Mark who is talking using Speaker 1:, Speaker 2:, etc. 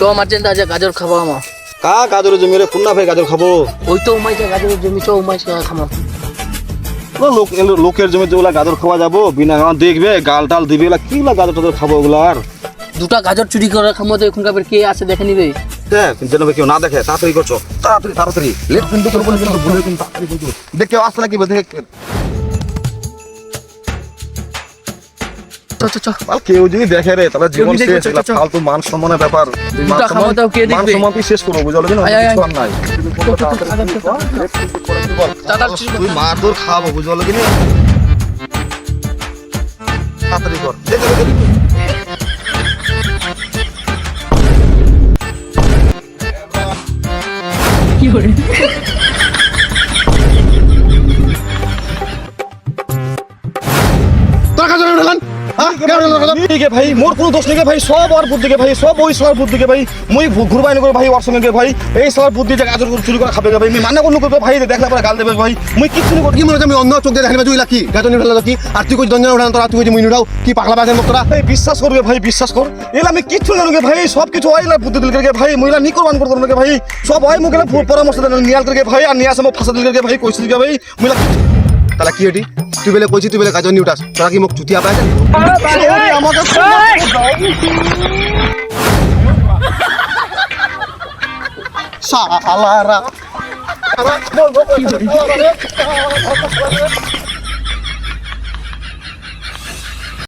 Speaker 1: চ মার্চেন্ট আজ গাজর খাব আমার
Speaker 2: কা গাজরের জমি রে কোন না ভাই গাজর খাব।
Speaker 1: ওই তো উমাইছে গাজরের জমি চ উমাইছে খামো
Speaker 2: লোক লোকের জমি যেগুলা গাজর খাওয়া যাব বিনা দেখবে গাল টাল দিবে এগুলা কি গাজর টাজর খাব ওগুলার
Speaker 1: দুটা গাজর চুরি করে খামো তো এখনকার কে আছে দেখে নিবে?
Speaker 2: দেখ যেন কেউ না দেখে তাড়াতাড়ি করছ তাড়াতাড়ি তাড়াতাড়ি। লেট কিন্তু করব কিন্তু ভুলে কিন্তু তাড়াতাড়ি কিন্তু দেখ আসছে নাকি দেখে কেউ যদি দেখে রে তাহলে জীবন শেষ
Speaker 1: চল,
Speaker 2: এগুলা
Speaker 1: চল, চল।
Speaker 2: ফালতু মান সম্মানের ব্যাপার মান সম্মান
Speaker 1: খাওয়া দাও, কে
Speaker 2: মান
Speaker 1: দেখবে?
Speaker 2: সম্মান তুই শেষ করব বুঝলো কিনা?
Speaker 1: আয়, আয়,
Speaker 2: কিছু আর নাই। তুই মার তোর খাব বুঝলো কিনা? তাড়াতাড়ি কর। দেখে দেখে দেখে।
Speaker 1: কি করে
Speaker 3: তোর কাছে হ্যাঁ
Speaker 2: ভাই মোর কোনো দোষ নেই ভাই সব আর বুদ্ধি কে ভাই সব ওই সালার বুদ্ধি কে ভাই মুই ঘুরবাই করে ভাই ওর সঙ্গে ভাই এই সালার বুদ্ধি যে গাজর চুরি করে খাবে ভাই মুই মানা কোনো করবে ভাই দেখলে পরে গাল দেবে ভাই মুই কিচ্ছু নি
Speaker 3: কি মনে আমি অন্য চোখ দিয়ে দেখানি তুই কি গাজন উঠাল কি আর তুই কই দঞ্জন উঠান তোরা তুই মুই উঠাও কি পাগলা বাজে মুখ তোরা
Speaker 2: ভাই বিশ্বাস করবে ভাই বিশ্বাস কর এলা আমি কিচ্ছু জানো ভাই সব কিছু ওইলা বুদ্ধি দিল গে ভাই মুইলা নি করবান করতে ভাই সব ওই মুখে পরামর্শ দেন নিয়াল করে ভাই আর নিয়ে আসে ফাঁসা দিল গে ভাই কইছিল ভাই মুইলা
Speaker 3: তাহলে কি এটি তুই বেলে কইছি তুই বেলে কাজ নি উঠাস তোরা কি মুখ চুতিয়া
Speaker 2: আমাকে
Speaker 3: শালারা।